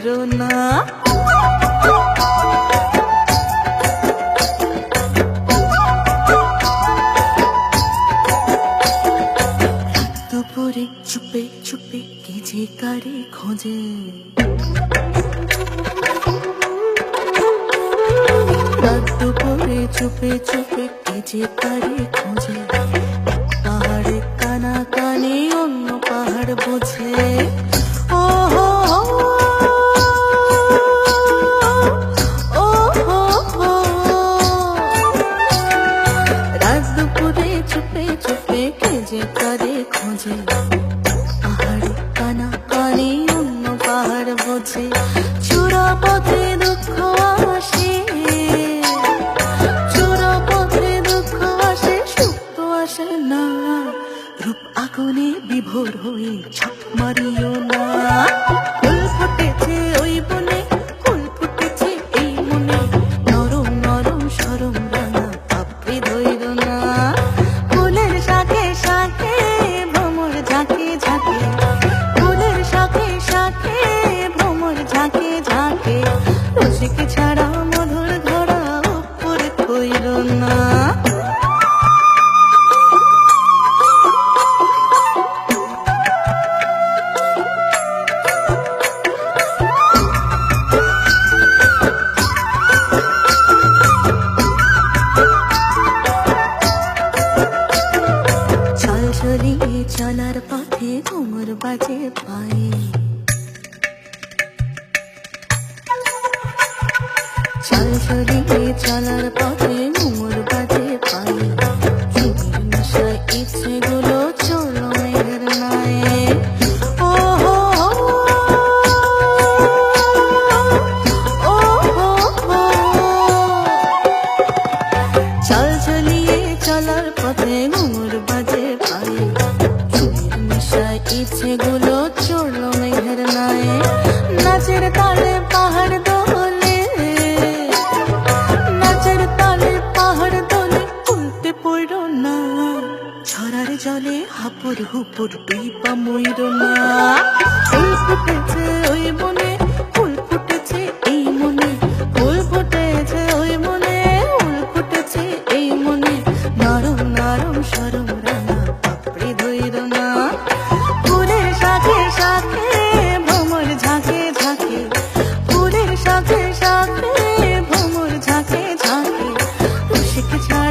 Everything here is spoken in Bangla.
দুপুরে চুপে চুপে কে কারে খোঁজে? দুপুরে চুপে চুপে কে যে কারে খোঁজে? পাহাড়ে কানা কানে অন্য পাহাড় বোঝে। ও চুপে করে খোঁজে? পাহাড় কানা কানে অন্য পাহাড় বোঝে। চূড়া পথে দুঃখ আসে। চূড়া পথে দুঃখ আসে সুখ আসে না। রূপ আগুনে বিভোর হয়ে ছাপ মারিও না। চলিয়ে চলার পথে ঘুমর বাজে পায়ে। চল চলিয়ে চলার পথে ঘুমর বাজে পায়ে। চুপির নেশায় ইচ্ছে চলো মেঘের নায়ে। চল চলিয়ে চলার পথে জলে হাপুর হুপুর ডুইবা ময়ূর না ফুল ফুটেছে ওই মনে, ফুল ফুটেছে এই মনে। ফুল ফুটেছে ওই মনে, ফুল ফুটেছে এই মনে। নরম নরম, সরম ঝাঁকে সাথে সাথে ঝাঁকে